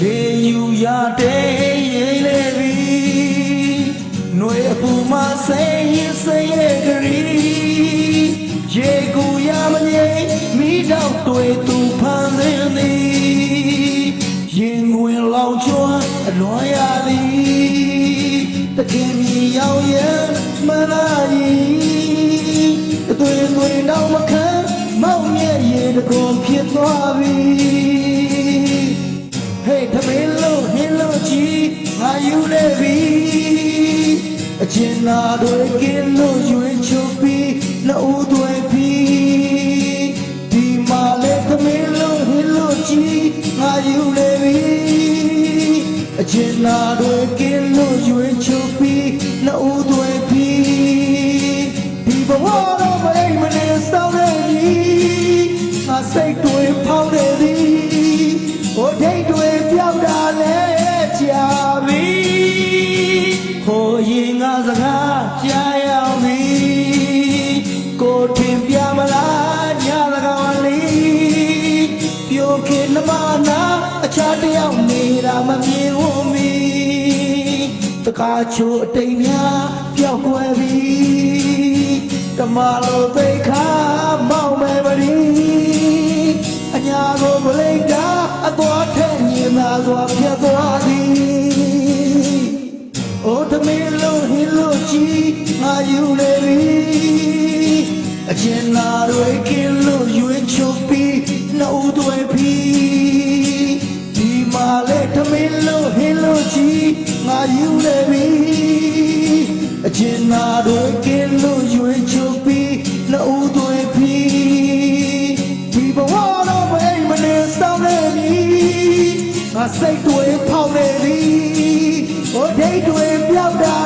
လေယူရတဲ့ရိမ့်လေပြီຫນွေအပူမစိမ့်ရင်စိမ့်ရဲ့ကလေးရေကူရမငိမ့်မိတော့တွေ့သူဖန်ဆင်းသည်ရင်ဝင်လောင်ကျွမ်းအလွန်ရသည်တခင်မြေရောက်ရဲ့မလာရင်အသွေးသွေးတော့မခံမောင်ရဲ့ရေတကုန်ဖြစ်သွားပြီ အချင်းနာတွေကင်းလို့ရွေးချပြီးနှစ်ဦးတွေပြီးဒီမှာလေသမင်းလို့ဟင်းလို့ချီငါယူနေပြီအချင်းနာတွေကင်းလို့ရွေးချပြီးနှစ်ဦးတွေပြီးဒီဘဝတော့မအိမ်မနေဆောင်နေပြီငါစိတ်တွေဖောင်းနေသည်ဟိုဒိတ်တွေပြောက်တာလဲကြာပြီဟိုရ ခင်နမနာအခြားတယောက်နေတာမမြင်ဝမီတကားချိုအတိမ်များပျောက်ကွယ်ပြီတမလိုသိခါမောက်မယ်ပရီအညာကိုပလိတ်တာအသွားထက်ညီသာစွာဖြတ်သွားသည်အိုသမီးလို့ဟင်းလို့ချီငါယူလေပြီ ပြီးဒီမှာလေသမီးလို့ဟင်းလို့ချီငါယူလေပြီအချင်းနာတွေကင်းလို့ရွေးချုပ်ပြီးနှုတ်တွေပြီးဒီဘဝတော့မအိမ်မနေဆောင်နေပြီငါစိတ်တွေဖောက်နေသည်ဟိုဒိတ်တွေပြောက်တာလဲကြာပြီ